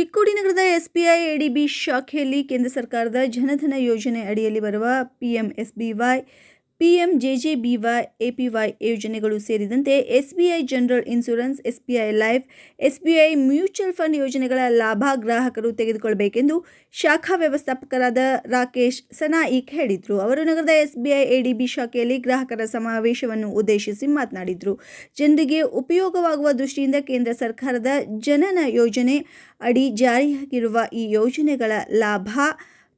ಚಿಕ್ಕೋಡಿ ನಗರದ SBI ADB ಶಾಖೆಯಲ್ಲಿ ಕೇಂದ್ರ ಸರ್ಕಾರದ ಜನಧನ ಯೋಜನೆ ಅಡಿಯಲ್ಲಿ ಬರುವ ಪಿಎಂಎಸ್ಬಿವೈ ಪಿಎಂಜೆಜೆಬಿವೈ ಎಪಿವೈ ಯೋಜನೆಗಳು ಸೇರಿದಂತೆ SBI general insurance SBI life, SBI mutual fund ಯೋಜನೆಗಳ ಲಾಭ ಗ್ರಾಹಕರು ತೆಗೆದುಕೊಳ್ಳಬೇಕೆಂದು ಶಾಖಾ ವ್ಯವಸ್ಥಾಪಕರಾದ ರಾಕೇಶ್ ಸನಾಯಿಕ್ ಹೇಳಿದರು. ಅವರು ನಗರದ ಎಸ್ಬಿಐ, ಎಡಿಬಿ ಶಾಖೆಯಲ್ಲಿ ಗ್ರಾಹಕರ ಸಮಾವೇಶವನ್ನು ಉದ್ದೇಶಿಸಿ ಮಾತನಾಡಿದರು. ಜನರಿಗೆ ಉಪಯೋಗವಾಗುವ ದೃಷ್ಟಿಯಿಂದ ಕೇಂದ್ರ ಸರ್ಕಾರದ ಜನನ ಯೋಜನೆ ಅಡಿ ಜಾರಿಯಾಗಿರುವ ಈ ಯೋಜನೆಗಳ ಲಾಭ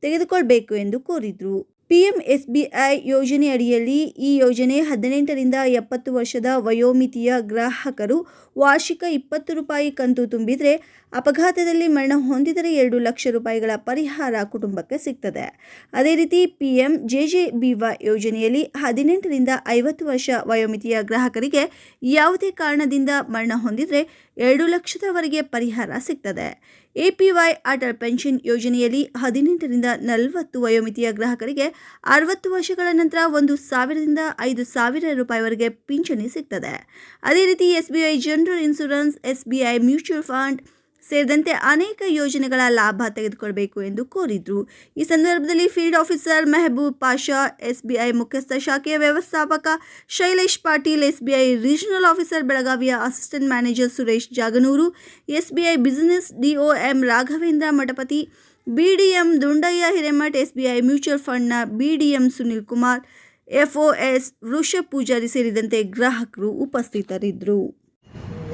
ತೆಗೆದುಕೊಳ್ಳಬೇಕು ಎಂದು ಕೋರಿದರು. ಪಿಎಂಎಸ್ಬಿಐ ಯೋಜನೆ ಅಡಿಯಲ್ಲಿ ಈ ಯೋಜನೆ ಹದಿನೆಂಟರಿಂದ ಎಪ್ಪತ್ತು ವರ್ಷದ ವಯೋಮಿತಿಯ ಗ್ರಾಹಕರು ವಾರ್ಷಿಕ ಇಪ್ಪತ್ತು ರೂಪಾಯಿ ಕಂತು ತುಂಬಿದರೆ ಅಪಘಾತದಲ್ಲಿ ಮರಣ ಹೊಂದಿದರೆ ಎರಡು ಲಕ್ಷ ರೂಪಾಯಿಗಳ ಪರಿಹಾರ ಕುಟುಂಬಕ್ಕೆ ಸಿಗ್ತದೆ. ಅದೇ ರೀತಿ ಪಿಎಂ ಜೆಜೆಬಿವೈ ಯೋಜನೆಯಲ್ಲಿ ಹದಿನೆಂಟರಿಂದ ಐವತ್ತು ವರ್ಷ ವಯೋಮಿತಿಯ ಗ್ರಾಹಕರಿಗೆ ಯಾವುದೇ ಕಾರಣದಿಂದ ಮರಣ ಹೊಂದಿದರೆ ಎರಡು ಲಕ್ಷದವರೆಗೆ ಪರಿಹಾರ ಸಿಗ್ತದೆ. A P Y Atal pension ಯೋಜನೆಯಲ್ಲಿ ಹದಿನೆಂಟರಿಂದ ನಲವತ್ತು ವಯೋಮಿತಿಯ ಗ್ರಾಹಕರಿಗೆ ಅರವತ್ತು ವರ್ಷಗಳ ನಂತರ ಒಂದು ಸಾವಿರದಿಂದ ಐದು ಸಾವಿರ ರೂಪಾಯಿವರೆಗೆ ಪಿಂಚಣಿ ಸಿಗ್ತದೆ. ಅದೇ ರೀತಿ ಎಸ್ಬಿಐ ಜನರಲ್ ಇನ್ಶೂರೆನ್ಸ್ ಐ ಮ್ಯೂಚುವಲ್ ಫಂಡ್ ಸೇರಿದಂತೆ ಅನೇಕ ಯೋಜನೆಗಳ ಲಾಭ ತೆಗೆದುಕೊಳ್ಳಬೇಕು ಎಂದು ಕೋರಿದರು. ಈ ಸಂದರ್ಭದಲ್ಲಿ field officer Mehboob Pasha, SBI ಮುಖ್ಯಸ್ಥ ಶಾಖೆಯ ವ್ಯವಸ್ಥಾಪಕ Shailesh Patil, SBI regional officer ಬೆಳಗಾವಿಯ assistant manager Suresh Jaganur, SBI business DOM Raghavendra Mathapati, BDM Dundayya Hiremath, SBI mutual ಫಂಡ್ನ BDM Sunil Kumar, FOS Vrishabh Pujari ಸೇರಿದಂತೆ ಗ್ರಾಹಕರು ಉಪಸ್ಥಿತರಿದ್ದರು.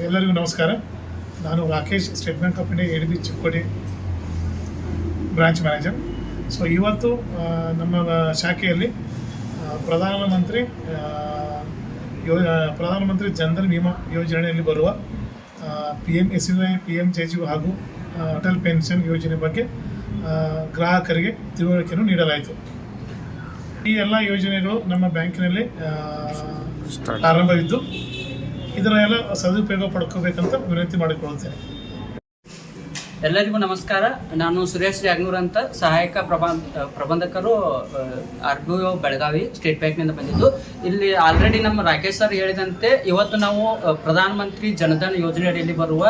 ಎಲ್ಲರಿಗೂ ನಮಸ್ಕಾರ. ನಾನು Rakesh State Bank of India A B Chikkodi branch manager. So ಇವತ್ತು ನಮ್ಮ ಶಾಖೆಯಲ್ಲಿ ಪ್ರಧಾನಮಂತ್ರಿ ಯೋ ಪ್ರಧಾನಮಂತ್ರಿ ಜನ್ಧನ್ ವಿಮಾ ಯೋಜನೆಯಲ್ಲಿ ಬರುವ P M S I P M J G ಹಾಗೂ ಅಟಲ್ ಪೆನ್ಷನ್ ಯೋಜನೆ ಬಗ್ಗೆ ಗ್ರಾಹಕರಿಗೆ ತಿಳುವಳಿಕೆಯನ್ನು ನೀಡಲಾಯಿತು. ಈ ಎಲ್ಲ ಯೋಜನೆಗಳು ನಮ್ಮ ಬ್ಯಾಂಕಿನಲ್ಲಿ ಪ್ರಾರಂಭವಿದ್ದು. ಇದರ ಎಲ್ಲ ಸದುಪಯೋಗ ಪಡ್ಕೋಬೇಕಂತ ವಿನಂತಿ ಮಾಡಿಕೊಳ್ಳುತ್ತೇನೆ. ಎಲ್ಲರಿಗೂ ನಮಸ್ಕಾರ. ನಾನು ಸುರೇಶ್ ಜಾಗ್ನೂರ್ ಅಂತ. ಸಹಾಯಕ ಪ್ರಬಂಧ ಪ್ರಬಂಧಕರು R B O Belagavi State ಬ್ಯಾಂಕ್ನಿಂದ ಬಂದಿದ್ದು. ಇಲ್ಲಿ ಆಲ್ರೆಡಿ ನಮ್ಮ ರಾಕೇಶ್ ಸರ್ ಹೇಳಿದಂತೆ, ಇವತ್ತು ನಾವು ಪ್ರಧಾನಮಂತ್ರಿ ಜನಧನ್ ಯೋಜನೆ ಅಡಿಯಲ್ಲಿ ಬರುವ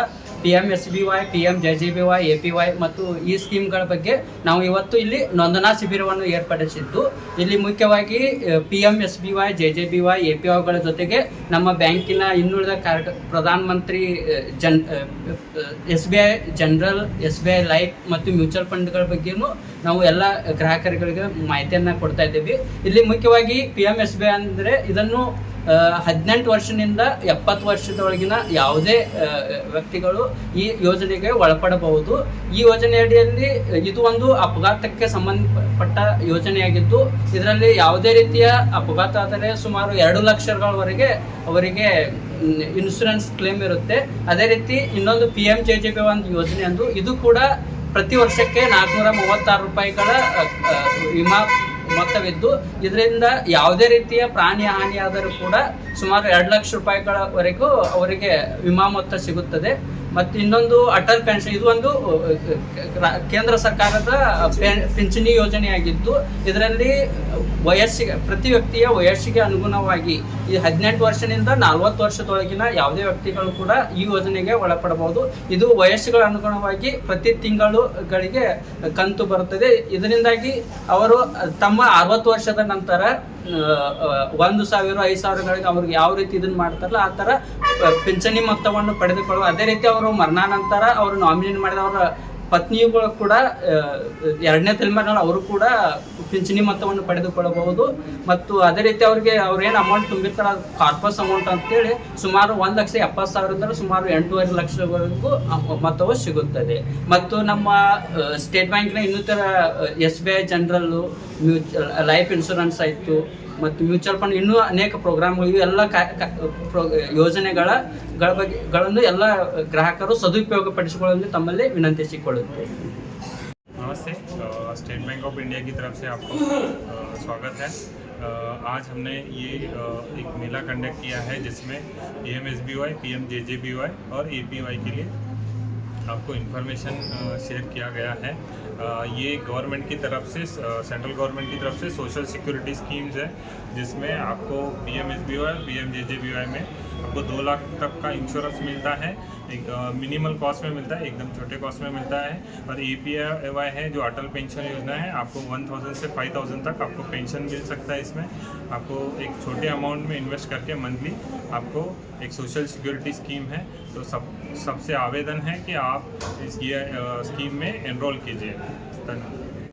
P M S B Y P M J G B Y A P Y ಮತ್ತು ಈ ಸ್ಕೀಮ್ಗಳ ಬಗ್ಗೆ ನಾವು ಇವತ್ತು ಇಲ್ಲಿ ನೋಂದನಾ ಶಿಬಿರವನ್ನು ಏರ್ಪಡಿಸಿದ್ದು. ಇಲ್ಲಿ ಮುಖ್ಯವಾಗಿ P M S B Y J J B Y A P ವೈಗಳ ಜೊತೆಗೆ ನಮ್ಮ ಬ್ಯಾಂಕಿನ ಇನ್ನುಳಿದ ಕಾರ್ಯ, Pradhan Mantri Jan S B I general S B I life ಮತ್ತು ಮ್ಯೂಚುವಲ್ ಫಂಡ್ಗಳ ಬಗ್ಗೆನೂ ನಾವು ಎಲ್ಲ ಗ್ರಾಹಕರುಗಳಿಗೆ ಮಾಹಿತಿಯನ್ನು ಕೊಡ್ತಾ ಇದ್ದೀವಿ. ಇಲ್ಲಿ ಮುಖ್ಯವಾಗಿ P M S B I ಅಂದರೆ ಇದನ್ನು ಹದಿನೆಂಟು ವರ್ಷದಿಂದ ಎಪ್ಪತ್ತು ವರ್ಷದೊಳಗಿನ ಯಾವುದೇ ವ್ಯಕ್ತಿಗಳು ಈ ಯೋಜನೆಗೆ ಒಳಪಡಬಹುದು. ಈ ಯೋಜನೆಯಡಿಯಲ್ಲಿ ಇದು ಒಂದು ಅಪಘಾತಕ್ಕೆ ಸಂಬಂಧಪಟ್ಟ ಯೋಜನೆಯಾಗಿದ್ದು, ಇದರಲ್ಲಿ ಯಾವುದೇ ರೀತಿಯ ಅಪಘಾತ ಆದರೆ ಸುಮಾರು ಎರಡು ಲಕ್ಷಗಳವರೆಗೆ ಅವರಿಗೆ ಇನ್ಶೂರೆನ್ಸ್ ಕ್ಲೇಮ್ ಇರುತ್ತೆ. ಅದೇ ರೀತಿ ಇನ್ನೊಂದು P M J J B ಒಂದು ಯೋಜನೆ ಅಂದು ಇದು ಕೂಡ ಪ್ರತಿ ವರ್ಷಕ್ಕೆ ನಾಲ್ಕುನೂರ ಮೂವತ್ತಾರು ರೂಪಾಯಿಗಳ ವಿಮಾ ಮೊತ್ತವಿದ್ದು ಇದರಿಂದ ಯಾವುದೇ ರೀತಿಯ ಪ್ರಾಣಿ ಹಾನಿಯಾದರೂ ಕೂಡ ಸುಮಾರು ಎರಡು ಲಕ್ಷ ರೂಪಾಯಿಗಳವರೆಗೂ ಅವರಿಗೆ ವಿಮಾ ಮೊತ್ತ ಸಿಗುತ್ತದೆ. ಮತ್ತು ಇನ್ನೊಂದು ಅಟಲ್ ಪೆನ್ಷನ್, ಇದು ಒಂದು ಕೇಂದ್ರ ಸರ್ಕಾರದ ಪಿಂಚಣಿ ಯೋಜನೆಯಾಗಿದ್ದು, ಇದರಲ್ಲಿ ವಯಸ್ಸಿಗೆ, ಪ್ರತಿ ವ್ಯಕ್ತಿಯ ವಯಸ್ಸಿಗೆ ಅನುಗುಣವಾಗಿ ಈ ಹದಿನೆಂಟು ವರ್ಷದಿಂದ ನಲವತ್ತು ವರ್ಷದೊಳಗಿನ ಯಾವುದೇ ವ್ಯಕ್ತಿಗಳು ಕೂಡ ಈ ಯೋಜನೆಗೆ ಒಳಪಡಬಹುದು. ಇದು ವಯಸ್ಸುಗಳ ಅನುಗುಣವಾಗಿ ಪ್ರತಿ ತಿಂಗಳುಗಳಿಗೆ ಕಂತು ಬರುತ್ತದೆ. ಇದರಿಂದಾಗಿ ಅವರು ತಮ್ಮ ಅರವತ್ತು ವರ್ಷದ ನಂತರ ಒಂದು ಸಾವಿರ, ಐದು ಸಾವಿರಗಳಿಗೆ ಅವ್ರಿಗೆ ಯಾವ ರೀತಿ ಇದನ್ನ ಮಾಡ್ತಾರಲ್ಲ, ಆ ಥರ ಪಿಂಚಣಿ ಮೊತ್ತವನ್ನು ಪಡೆದುಕೊಳ್ಳುವ, ಅದೇ ರೀತಿ ಅವರು ಮರಣಾನಂತರ ಅವರು ನಾಮಿನೇಟ್ ಮಾಡಿದವರ ಪತ್ನಿಗಳು ಕೂಡ ಎರಡನೇ ತಲೆಮಾರಿನಲ್ಲಿ ಅವರು ಕೂಡ ಪಿಂಚಣಿ ಮೊತ್ತವನ್ನು ಪಡೆದುಕೊಳ್ಳಬಹುದು. ಮತ್ತು ಅದೇ ರೀತಿ ಅವ್ರಿಗೆ ಅವ್ರೇನು ಅಮೌಂಟ್ ತುಂಬಿರ್ತಾರೆ ಕಾರ್ಪಸ್ ಅಮೌಂಟ್ ಅಂತೇಳಿ ಸುಮಾರು ಒಂದು ಲಕ್ಷ ಎಪ್ಪತ್ತು ಸಾವಿರದಿಂದ ಸುಮಾರು ಎಂಟೂವರೆ ಲಕ್ಷವರೆಗೂ ಮೊತ್ತವು ಸಿಗುತ್ತದೆ. ಮತ್ತು ನಮ್ಮ ಸ್ಟೇಟ್ ಬ್ಯಾಂಕ್ನ ಇನ್ನಿತರ S B I general mutual life insurance ಆಯಿತು. ಮತ್ತು ಮ್ಯೂಚುವಲ್ ಫಂಡ್ ಇನ್ನೂ ಅನೇಕ ಪ್ರೋಗ್ರಾಮ್ಗಳು ಇವೆಲ್ಲ ಕಾ- ಕಾ- ಪ್ರೋ- ಯೋಜನೆಗಳ ಗಳ ಬಗ್ಗೆ ಗಳನ್ನು ಎಲ್ಲ ಗ್ರಾಹಕರು ಸದುಪಯೋಗ ಪಡಿಸಿಕೊಳ್ಳಲು ತಮ್ಮಲ್ಲಿ ವಿನಂತಿಸಿಕೊಳ್ಳುತ್ತೇವೆ नमस्ते अ, स्टेट बैंक ऑफ इंडिया की तरफ से आपको अ, स्वागत है अ, आज हमने ये अ, एक मेला कंडक्ट किया है जिसमें P M S B Y P M J J B Y और ए पी वाई के लिए आपको इन्फॉर्मेशन शेयर किया गया है। अ, ये गवर्नमेंट की तरफ़ से सेंट्रल गवर्नमेंट की तरफ़ से सोशल सिक्योरिटी स्कीम्स है जिसमें आपको P M S B Y P M J J B Y में आपको दो लाख तक का इंश्योरेंस मिलता है। एक मिनिमल कॉस्ट में मिलता है एकदम छोटे कॉस्ट में मिलता है। और ए पी वाई है जो अटल पेंशन योजना है आपको वन थाउज़ेंड से फाइव थाउज़ेंड तक आपको पेंशन मिल सकता है इसमें। आपको एक छोटे अमाउंट में इन्वेस्ट करके मंथली आपको एक सोशल सिक्योरिटी स्कीम है। तो सब सबसे आवेदन है कि आप इस ये स्कीम में एनरोल कीजिए। धन्यवाद।